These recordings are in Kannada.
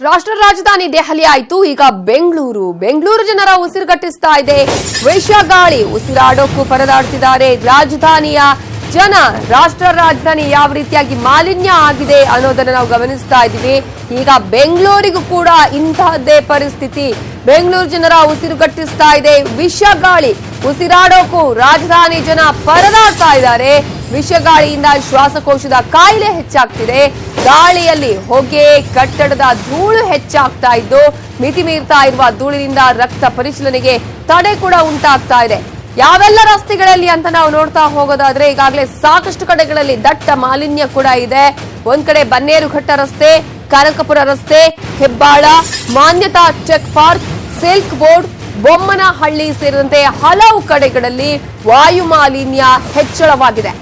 ರಾಷ್ಟ್ರ ರಾಜಧಾನಿ ದೆಹಲಿ ಆಯ್ತು. ಈಗ ಬೆಂಗಳೂರು. ಬೆಂಗಳೂರು ಜನರ ಉಸಿರುಗಟ್ಟಿಸ್ತಾ ಇದೆ. ವಿಷ ಗಾಳಿ ಉಸಿರಾಡೋಕ್ಕೂ ಪರದಾಡ್ತಿದ್ದಾರೆ. ರಾಜಧಾನಿಯ ಜನ, ರಾಷ್ಟ್ರ ರಾಜಧಾನಿ ಯಾವ ರೀತಿಯಾಗಿ ಮಾಲಿನ್ಯ ಆಗಿದೆ ಅನ್ನೋದನ್ನ ನಾವು ಗಮನಿಸ್ತಾ ಇದ್ದೀವಿ. ಈಗ ಬೆಂಗಳೂರಿಗೂ ಕೂಡ ಇಂತಹದ್ದೇ ಪರಿಸ್ಥಿತಿ. ಬೆಂಗಳೂರು ಜನರ ಉಸಿರುಗಟ್ಟಿಸ್ತಾ ಇದೆ. ವಿಷ ಗಾಳಿ ಉಸಿರಾಡೋಕ್ಕೂ ರಾಜಧಾನಿ ಜನ ಪರದಾಡ್ತಾ ಇದ್ದಾರೆ. ವಿಷಗಾಳಿಯಿಂದ ಶ್ವಾಸಕೋಶದ ಕಾಯಿಲೆ ಹೆಚ್ಚಾಗ್ತಿದೆ. ಗಾಳಿಯಲ್ಲಿ ಹೊಗೆ, ಕಟ್ಟಡದ ಧೂಳು ಹೆಚ್ಚಾಗ್ತಾ ಇದ್ದು, ಮಿತಿ ಮೀರ್ತಾ ಇರುವ ಧೂಳಿನಿಂದ ರಕ್ತ ಪರಿಶೀಲನೆಗೆ ತಡೆ ಕೂಡ ಉಂಟಾಗ್ತಾ ಇದೆ. ಯಾವೆಲ್ಲ ರಸ್ತೆಗಳಲ್ಲಿ ಅಂತ ನಾವು ನೋಡ್ತಾ ಹೋಗೋದಾದ್ರೆ, ಈಗಾಗಲೇ ಸಾಕಷ್ಟು ಕಡೆಗಳಲ್ಲಿ ದಟ್ಟ ಮಾಲಿನ್ಯ ಕೂಡ ಇದೆ. ಒಂದ್ ಕಡೆ ಬನ್ನೇರುಘಟ್ಟ ರಸ್ತೆ, ಕನಕಪುರ ರಸ್ತೆ, ಹೆಬ್ಬಾಳ, ಮಾನ್ಯತಾ ಚೆಕ್ ಪಾರ್ಕ್, ಸಿಲ್ಕ್ ಬೋರ್ಡ್, ಬೊಮ್ಮನಹಳ್ಳಿ ಸೇರಿದಂತೆ ಹಲವು ಕಡೆಗಳಲ್ಲಿ ವಾಯು ಮಾಲಿನ್ಯ ಹೆಚ್ಚಳವಾಗಿದೆ.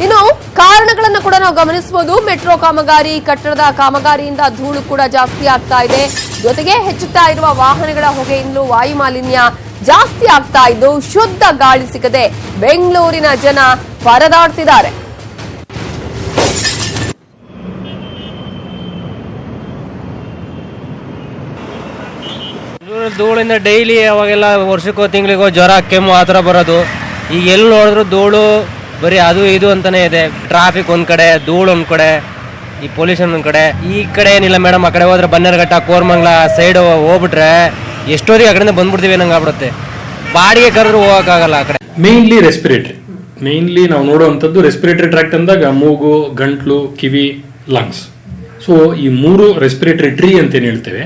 ಇನ್ನು ಕಾರಣಗಳನ್ನು ಕೂಡ ನಾವು ಗಮನಿಸಬಹುದು. ಮೆಟ್ರೋ ಕಾಮಗಾರಿ, ಕಟ್ಟಡದ ಕಾಮಗಾರಿಯಿಂದ ಧೂಳು ಕೂಡ ಜಾಸ್ತಿ ಆಗ್ತಾ ಇದೆ. ಜೊತೆಗೆ ಹೆಚ್ಚುತ್ತಾ ಇರುವ ವಾಹನಗಳ ಹೊಗೆಯಿಂದಲೂ ವಾಯು ಮಾಲಿನ್ಯ ಜಾಸ್ತಿ ಆಗ್ತಾ ಇದ್ದು ಶುದ್ಧ ಗಾಳಿ ಸಿಗದೆ ಬೆಂಗಳೂರಿನ ಜನ ಪರದಾಡ್ತಿದ್ದಾರೆ. ಧೂಳು- ಧೂಳಿಂದ ಡೈಲಿ ಅವಾಗೆಲ್ಲ ವರ್ಷಕ್ಕೋ ತಿಂಗಳಿಗೋ ಜ್ವರ, ಕೆಮ್ಮು ಆ ಥರ ಬರೋದು. ಈಗ ಎಲ್ಲಿ ನೋಡಿದ್ರು ಧೂಳು ಬರೀ ಅದು ಇದು ಅಂತಾನೆ ಇದೆ. ಟ್ರಾಫಿಕ್ ಒಂದ್ ಕಡೆ, ಧೂಳು ಒಂದ್ ಕಡೆ, ಈ ಪೊಲ್ಯೂಷನ್ ಒಂದ್ ಕಡೆ. ಈ ಕಡೆ ಏನಿಲ್ಲ ಮೇಡಮ್ ಆ ಕಡೆ ಹೋದ್ರೆ ಬನ್ನೇರ್ಘಟ್ಟ, ಕೋರ್ಮಂಗ್ಲ ಸೈಡ್ ಹೋಗ್ಬಿಟ್ರೆ ಎಷ್ಟೋರಿಗೆ ಆ ಕಡೆಯಿಂದ ಬಂದ್ಬಿಡ್ತೀವಿ ನಂಗೆ ಆಗ್ಬಿಡುತ್ತೆ. ಬಾಡಿಗೆ ಕರೆದ್ರು ಹೋಗೋಕ್ಕಾಗಲ್ಲ ಆ ಕಡೆ. ಮೇನ್ಲಿ ರೆಸ್ಪಿರೇಟರಿ ಮೇನ್ಲಿ ನಾವು ನೋಡುವಂಥದ್ದು ರೆಸ್ಪಿರೇಟರಿ ಟ್ರ್ಯಾಕ್ಟ್ ಅಂದಾಗ ಮೂಗು, ಗಂಟ್ಲು, ಕಿವಿ ಲಂಗ್ಸ್ ಸೊ ಈ ಮೂರು ರೆಸ್ಪಿರೇಟರಿ ಟ್ರೀ ಅಂತ ಏನು ಹೇಳ್ತೇವೆ.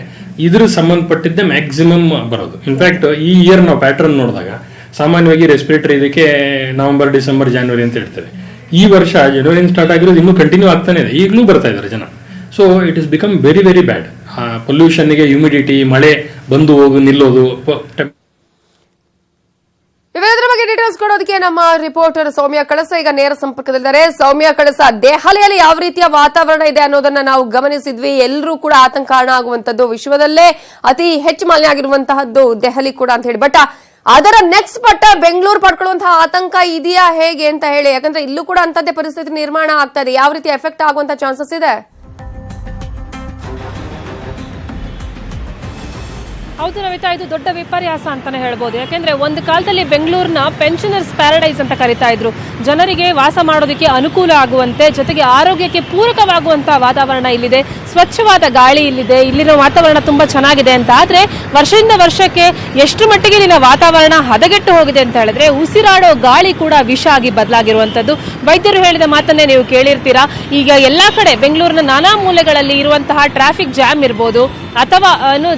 ಇದ್ರ ಸಂಬಂಧಪಟ್ಟಿದ್ದೆ ಮ್ಯಾಕ್ಸಿಮಮ್ ಬರೋದು. ಇನ್ಫ್ಯಾಕ್ಟ್ ಈ ಇಯರ್ ನಾವು ಪ್ಯಾಟರ್ನ್ ನೋಡಿದಾಗ ಸಾಮಾನ್ಯವಾಗಿ ರೆಸ್ಪಿರೇಟರಿ ಇದಕ್ಕೆ ನವೆಂಬರ್ ಡಿಸೆಂಬರ್ ಜಾನ್ವರಿ ಅಂತ ಹೇಳ್ತಾರೆ. ಈ ವರ್ಷ ಜನವರಿ ಸ್ಟಾರ್ಟ್ ಆಗಿರೋದು ಇನ್ನೂ ಕಂಟಿನ್ಯೂ ಆಗ್ತಾನೆ ಇದೆ. ಈಗಲೂ ಬರ್ತಾ ಇದ್ದಾರೆ ಜನ. So it is become very very bad ಪೊಲ್ಯೂಷನ್ಗೆ humidity ಮಳೆ, ಬಂದು ಹೋಗು, ನಿಲ್ಲೋದು ಇವೆಲ್ಲದರ ಬಗ್ಗೆ ಡೀಟೇಲ್ಸ್ ಕೊಡೋದಕ್ಕೆ ನಮ್ಮ ರಿಪೋರ್ಟರ್ ಸೌಮ್ಯ ಕಳಸ, ಈಗ ನೇರ ಸಂಪರ್ಕದಲ್ಲಿದ್ದಾರೆ. ಸೌಮ್ಯ ಕಳಸ, ದೆಹಲಿಯಲ್ಲಿ ಯಾವ ರೀತಿಯ ವಾತಾವರಣ ಇದೆ ಅನ್ನೋದನ್ನ ನಾವು ಗಮನಿಸಿದ್ವಿ. ಎಲ್ಲರೂ ಕೂಡ ಆತಂಕಾರಣ ಆಗುವಂತದ್ದು ವಿಶ್ವದಲ್ಲೇ ಅತಿ ಹೆಚ್ಚು ಮಾಲಿನ್ಯ ಆಗಿರುವಂತಹದ್ದು ದೆಹಲಿ ಕೂಡ ಅಂತ ಹೇಳಿ. ಬಟ್ ಅದರ ನೆಕ್ಸ್ಟ್ ಪಟ್ಟ ಬೆಂಗಳೂರು ಪಡ್ಕೊಳ್ಳುವಂತಹ ಆತಂಕ ಇದೆಯಾ ಹೇಗೆ ಅಂತ ಹೇಳಿ. ಯಾಕಂದ್ರೆ ಇಲ್ಲೂ ಕೂಡ ಅಂತದ್ದೇ ಪರಿಸ್ಥಿತಿ ನಿರ್ಮಾಣ ಆಗ್ತಾ ಇದೆ. ಯಾವ ರೀತಿ ಎಫೆಕ್ಟ್ ಆಗುವಂತ ಚಾನ್ಸಸ್ ಇದೆ? ಹೌದು ನವಿತಾ ಇದು ದೊಡ್ಡ ವಿಪರ್ಯಾಸ ಅಂತಾನೆ ಹೇಳ್ಬೋದು. ಯಾಕೆಂದ್ರೆ ಒಂದು ಕಾಲದಲ್ಲಿ ಬೆಂಗಳೂರಿನ ಪೆನ್ಷನರ್ಸ್ ಪ್ಯಾರಡೈಸ್ ಅಂತ ಕರಿತಾ ಇದ್ರು. ಜನರಿಗೆ ವಾಸ ಮಾಡೋದಕ್ಕೆ ಅನುಕೂಲ ಆಗುವಂತೆ, ಜೊತೆಗೆ ಆರೋಗ್ಯಕ್ಕೆ ಪೂರಕವಾಗುವಂತಹ ವಾತಾವರಣ ಇಲ್ಲಿದೆ. ಸ್ವಚ್ಛವಾದ ಗಾಳಿ ಇಲ್ಲಿದೆ. ಇಲ್ಲಿನ ವಾತಾವರಣ ತುಂಬಾ ಚೆನ್ನಾಗಿದೆ ಅಂತ. ಆದ್ರೆ ವರ್ಷದಿಂದ ವರ್ಷಕ್ಕೆ ಎಷ್ಟು ಮಟ್ಟಿಗೆ ಇಲ್ಲಿನ ವಾತಾವರಣ ಹದಗೆಟ್ಟು ಹೋಗಿದೆ ಅಂತ ಹೇಳಿದ್ರೆ ಉಸಿರಾಡೋ ಗಾಳಿ ಕೂಡ ವಿಷ ಆಗಿ ಬದಲಾಗಿರುವಂತದ್ದು ವೈದ್ಯರು ಹೇಳಿದ ಮಾತನ್ನೇ ನೀವು ಕೇಳಿರ್ತೀರಾ? ಈಗ ಎಲ್ಲಾ ಕಡೆ ಬೆಂಗಳೂರಿನ ನಾನಾ ಮೂಲೆಗಳಲ್ಲಿ ಇರುವಂತಹ ಟ್ರಾಫಿಕ್ ಜಾಮ್ ಇರ್ಬೋದು. ಅಥವಾ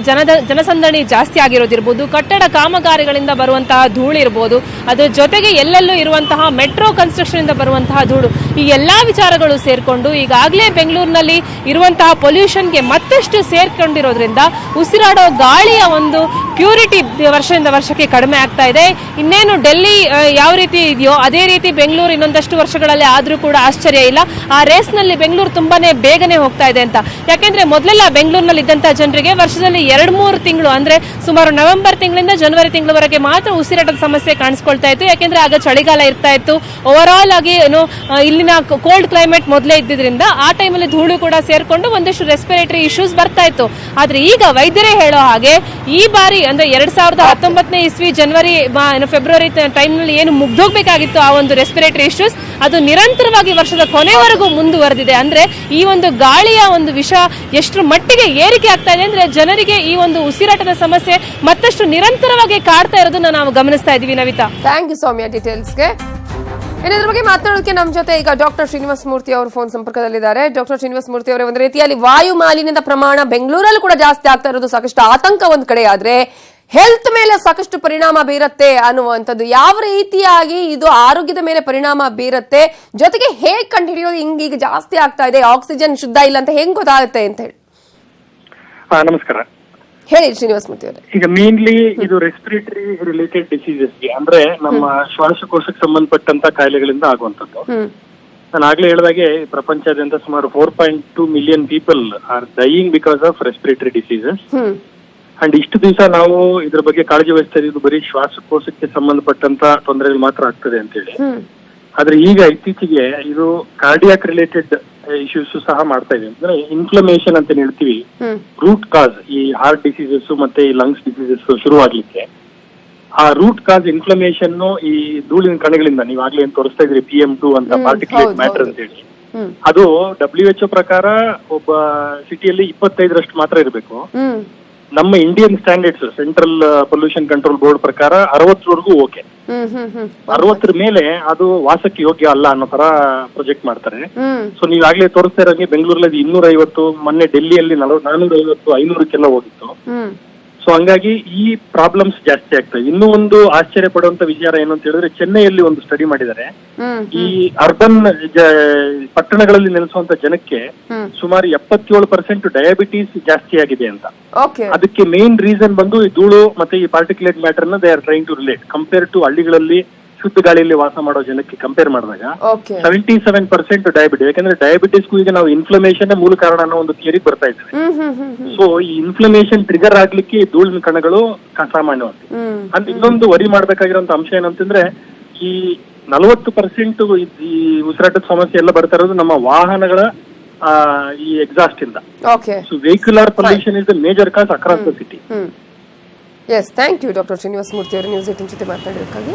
ಜನದ, ಜನಸಂದಣಿ ಜಾಸ್ತಿ ಆಗಿರೋದಿರ್ಬೋದು, ಕಟ್ಟಡ ಕಾಮಗಾರಿಗಳಿಂದ ಬರುವಂತಹ ಧೂಳು ಇರ್ಬೋದು ಅದರ ಜೊತೆಗೆ ಎಲ್ಲೆಲ್ಲೂ ಇರುವಂತಹ ಮೆಟ್ರೋ ಕನ್ಸ್ಟ್ರಕ್ಷನ್ ಇಂದ ಬರುವಂತಹ ಧೂಳು, ಈ ಎಲ್ಲಾ ವಿಚಾರಗಳು ಸೇರಿಕೊಂಡು ಈಗಾಗಲೇ ಬೆಂಗಳೂರಿನಲ್ಲಿ ಇರುವಂತಹ ಪೊಲ್ಯೂಷನ್ಗೆ ಮತ್ತಷ್ಟು ಸೇರ್ಕೊಂಡಿರೋದ್ರಿಂದ ಉಸಿರಾಡೋ ಗಾಳಿಯ ಒಂದು ಪ್ಯೂರಿಟಿ ವರ್ಷದಿಂದ ವರ್ಷಕ್ಕೆ ಕಡಿಮೆ ಆಗ್ತಾ ಇದೆ. ಇನ್ನೇನು ಡೆಲ್ಲಿ ಯಾವ ರೀತಿ ಇದೆಯೋ ಅದೇ ರೀತಿ ಬೆಂಗಳೂರು ಇನ್ನೊಂದಷ್ಟು ವರ್ಷಗಳಲ್ಲಿ ಆದರೂ ಕೂಡ ಆಶ್ಚರ್ಯ ಇಲ್ಲ. ಆ ರೇಸ್ನಲ್ಲಿ ಬೆಂಗಳೂರು ತುಂಬಾನೇ ಬೇಗನೆ ಹೋಗ್ತಾ ಇದೆ ಅಂತ. ಯಾಕೆಂದ್ರೆ ಮೊದಲೆಲ್ಲ ಬೆಂಗಳೂರಿನಲ್ಲಿ ಇದ್ದಂತ ಜನರಿಗೆ ವರ್ಷದಲ್ಲಿ ಎರಡು ಮೂರು ತಿಂಗಳು, ಅಂದ್ರೆ ಸುಮಾರು ನವೆಂಬರ್ ತಿಂಗಳಿಂದ ಜನವರಿ ತಿಂಗಳವರೆಗೆ ಮಾತ್ರ ಉಸಿರಾಟದ ಸಮಸ್ಯೆ ಕಾಣಿಸ್ಕೊಳ್ತಾ ಇತ್ತು. ಯಾಕೆಂದ್ರೆ ಆಗ ಚಳಿಗಾಲ ಇರ್ತಾ ಇತ್ತು. ಓವರ್ ಆಲ್ ಆಗಿ ಏನು ಇಲ್ಲಿನ ಕೋಲ್ಡ್ ಕ್ಲೈಮೇಟ್ ಮೊದಲೇ ಇದ್ದಿದ್ರಿಂದ ಆ ಟೈಮಲ್ಲಿ ಧೂಳು ಕೂಡ ಸೇರ್ಕೊಂಡು ಒಂದಷ್ಟು ರೆಸ್ಪಿರೇಟರಿ ಇಶ್ಯೂಸ್ ಬರ್ತಾ ಇತ್ತು. ಆದ್ರೆ ಈಗ ವೈದ್ಯರೇ ಹೇಳೋ ಹಾಗೆ ಈ ಬಾರಿ, ಅಂದ್ರೆ ಎರಡ್ ಸಾವಿರದ ಹತ್ತೊಂಬತ್ತನೇ ಇಸ್ವಿ, ಜನವರಿ ಫೆಬ್ರವರಿ ಟೈಮ್ನಲ್ಲಿ ಏನು ಮುಗ್ದೋಗ್ಬೇಕಾಗಿತ್ತು ಆ ಒಂದು ರೆಸ್ಪಿರೇಟರಿ ಇಶ್ಯೂಸ್ ಅದು ನಿರಂತರವಾಗಿ ವರ್ಷದ ಕೊನೆವರೆಗೂ ಮುಂದುವರೆದಿದೆ. ಅಂದ್ರೆ ಈ ಒಂದು ಗಾಳಿಯ ಒಂದು ವಿಷ ಎಷ್ಟು ಮಟ್ಟಿಗೆ ಏರಿಕೆ ಆಗ್ತಾ ಇದೆ ಅಂದ್ರೆ ಜನರಿಗೆ ಈ ಒಂದು ಉಸಿರಾಟದ ಸಮಸ್ಯೆ ಮತ್ತಷ್ಟು ನಿರಂತರವಾಗಿ ಕಾಡ್ತಾ ಇರೋದನ್ನ ನಾವು ಗಮನಿಸ್ತಾ ಇದೀವಿ ನವಿತಾ. ಥ್ಯಾಂಕ್ ಯು ಸೌಮ್ಯ ಡೀಟೇಲ್ಸ್ಗೆ ಇದ್ರ ಬಗ್ಗೆ ಮಾತನಾಡೋಕೆ ನಮ್ಮ ಜೊತೆ ಈಗ ಡಾಕ್ಟರ್ ಶ್ರೀನಿವಾಸ ಮೂರ್ತಿ ಅವರು ಫೋನ್ ಸಂಪರ್ಕದಲ್ಲಿದ್ದಾರೆ. ಡಾಕ್ಟರ್ ಶ್ರೀನಿವಾಸ ಮೂರ್ತಿ ಅವರೇ, ಒಂದು ರೀತಿಯಲ್ಲಿ ವಾಯು ಮಾಲಿನ್ಯದ ಪ್ರಮಾಣ ಬೆಂಗಳೂರಲ್ಲಿ ಕೂಡ ಜಾಸ್ತಿ ಆಗ್ತಾ ಇರೋದು ಸಾಕಷ್ಟು ಆತಂಕ ಒಂದು ಕಡೆ ಆದ್ರೆ ಹೆಲ್ತ್ ಮೇಲೆ ಸಾಕಷ್ಟು ಪರಿಣಾಮ ಬೀರತ್ತೆ ಅನ್ನುವಂಥದ್ದು ಯಾವ ರೀತಿಯಾಗಿ ಇದು ಆರೋಗ್ಯದ ಮೇಲೆ ಪರಿಣಾಮ ಬೀರತ್ತೆ ಜೊತೆಗೆ ಹೇಗೆ ಕಂಡುಹಿಡಿಯೋದು ಹಿಂಗ್ ಈಗ ಜಾಸ್ತಿ ಆಗ್ತಾ ಇದೆ ಆಕ್ಸಿಜನ್ ಶುದ್ಧ ಇಲ್ಲ ಅಂತ ಹೆಂಗ್ ಗೊತ್ತಾಗುತ್ತೆ ಅಂತ ಹೇಳಿ. ನಮಸ್ಕಾರ. ಹೇಳಿ ಶ್ರೀನಿವಾಸ ಮೂರ್ತಿ ಅವರೇ. ಈಗ ಮೇನ್ಲಿ ಇದು ರೆಸ್ಪಿರೇಟರಿ ರಿಲೇಟೆಡ್ ಡಿಸೀಸಸ್ಗೆ ಅಂದ್ರೆ ನಮ್ಮ ಶ್ವಾಸಕೋಶಕ್ಕೆ ಸಂಬಂಧಪಟ್ಟಂತ ಕಾಯಿಲೆಗಳಿಂದ ಆಗುವಂತದ್ದು ನಾನು ಆಗ್ಲೇ ಹೇಳಿದಾಗೆ ಪ್ರಪಂಚದಾದ್ಯಂತ ಸುಮಾರು four point two million people are dying because of respiratory diseases and ಇಷ್ಟು ದಿವಸ ನಾವು ಇದ್ರ ಬಗ್ಗೆ ಕಾಳಜಿ ವಹಿಸ್ತಾ ಇದ್ದು ಬರೀ ಶ್ವಾಸಕೋಶಕ್ಕೆ ಸಂಬಂಧಪಟ್ಟಂತ ತೊಂದರೆಗಳು ಮಾತ್ರ ಆಗ್ತದೆ ಅಂತೇಳಿ. ಹೇಳಿ ಆದ್ರೆ ಈಗ ಇತ್ತೀಚೆಗೆ ಇದು ಕಾರ್ಡಿಯಾಕ್ ರಿಲೇಟೆಡ್ ಇಶ್ಯೂಸ್ ಸಹ ಮಾಡ್ತಾ ಇದೆ. ಅಂದ್ರೆ ಇನ್ಫ್ಲಮೇಷನ್ ಅಂತ ಹೇಳ್ತೀವಿ. ರೂಟ್ ಕಾಸ್ ಈ ಹಾರ್ಟ್ ಡಿಸೀಸಸ್ ಮತ್ತೆ ಈ ಲಂಗ್ಸ್ ಡಿಸೀಸಸ್ ಶುರು ಆಗ್ಲಿಕ್ಕೆ. ಆ ರೂಟ್ ಕಾಸ್ ಇನ್ಫ್ಲಮೇಷನ್ ಈ ಧೂಳಿನ ಕಣಗಳಿಂದ ನೀವು ಆಗ್ಲೇ ಏನ್ ತೋರಿಸ್ತಾ ಇದ್ರಿ ಪಿ ಎಂ ಟು ಅಂತ ಪಾರ್ಟಿಕ್ಯುಲೇಟ್ ಮ್ಯಾಟರ್ ಅಂತ ಹೇಳಿ ಅದು ಡಬ್ಲ್ಯೂ ಎಚ್ ಪ್ರಕಾರ ಒಬ್ಬ ಸಿಟಿಯಲ್ಲಿ ಇಪ್ಪತ್ತೈದರಷ್ಟು ಮಾತ್ರ ಇರಬೇಕು. ನಮ್ಮ Indian standards Central Pollution Control Board ಪ್ರಕಾರ ಅರವತ್ತರವರೆಗೂ ಓಕೆ ಹ್ಮ್ ಹ್ಮ್ ಹ್ಮ್. ಅರವತ್ತರ ಮೇಲೆ ಅದು ವಾಸಕ್ಕೆ ಯೋಗ್ಯ ಅಲ್ಲ ಅನ್ನೋ ತರ ಪ್ರೊಜೆಕ್ಟ್ ಮಾಡ್ತಾರೆ. ಹ್ಮ್. ಸೊ ನೀವು ಆಗ್ಲೇ ತೋರಿಸ್ತಾ ಇರೋಂಗೆ ಬೆಂಗಳೂರಲ್ಲಿ ಇನ್ನೂರ ಐವತ್ತು ಮೊನ್ನೆ ಡೆಲ್ಲಿಯಲ್ಲಿ ನಾನೂರ ಐವತ್ತು ಐನೂರಕ್ಕೆಲ್ಲ ಹೋಗಿತ್ತು. ಹ್ಮ್. ಸೊ ಹಂಗಾಗಿ ಈ ಪ್ರಾಬ್ಲಮ್ಸ್ ಜಾಸ್ತಿ ಆಗ್ತವೆ ಇನ್ನೂ ಒಂದು ಆಶ್ಚರ್ಯ ಪಡುವಂತ ವಿಚಾರ ಏನು ಅಂತ ಹೇಳಿದ್ರೆ ಚೆನ್ನೈಯಲ್ಲಿ ಒಂದು ಸ್ಟಡಿ ಮಾಡಿದ್ದಾರೆ. ಈ ಅರ್ಬನ್ ಪಟ್ಟಣಗಳಲ್ಲಿ ನೆಲೆಸುವಂತ ಜನಕ್ಕೆ ಸುಮಾರು ಎಪ್ಪತ್ತೇಳು ಪರ್ಸೆಂಟ್ ಡಯಾಬಿಟೀಸ್ ಜಾಸ್ತಿ ಆಗಿದೆ ಅಂತ. ಅದಕ್ಕೆ ಮೇನ್ ರೀಸನ್ ಬಂದು ಈ ಧೂಳು ಮತ್ತೆ ಈ particulate ಮ್ಯಾಟರ್ನ they are trying to relate compare to ಹಳ್ಳಿಗಳಲ್ಲಿ ಶುದ್ಧ ಗಾಳಿಯಲ್ಲಿ ವಾಸ ಮಾಡೋ ಜನಕ್ಕೆ ಕಂಪೇರ್ ಮಾಡಿದಾಗ okay seventy seven percent diabetes ಯಾಕಂದ್ರೆ ಡಯಾಬಿಟಿಸ್ಗೂ ಈಗ ನಾವು ಇನ್ಫ್ಲಮೇಷನ್ ಮೂಲ ಕಾರಣ ಅನ್ನೋ ಒಂದು ಥಿಯರಿ ಬರ್ತಾ ಇದ್ದೇವೆ hmm hmm hmm hmm. So ಈ ಇನ್ಫ್ಲಮೇಷನ್ ಟ್ರಿಗರ್ ಆಗ್ಲಿಕ್ಕೆ ಈ ಧೂಳಿನ ಕಣಗಳು ಸಾಮಾನ್ಯವಾಗಿ. ಹ್ಮ್. ಅಂತ ಇನ್ನೊಂದು ವರಿ ಮಾಡ್ಬೇಕಾಗಿರೋ ಅಂಶ ಏನಂತಂದ್ರೆ ಈ ನಲವತ್ತು ಪರ್ಸೆಂಟ್ ಈ ಉಸಿರಾಟದ ಸಮಸ್ಯೆ ಎಲ್ಲ ಬರ್ತಾ ಇರೋದು ನಮ್ಮ ವಾಹನಗಳ ಆ, ಈ ಎಕ್ಸಾಸ್ಟ್ ಇಂದ. Okay so vehicular pollution is the major cause across the city hmm yes thank you doctor Srinivasa Murthy ಅವರು. ನ್ಯೂಸ್ ಏಟಿನ್ ಜೊತೆ ಮಾತಾಡೋದಕ್ಕಾಗಿ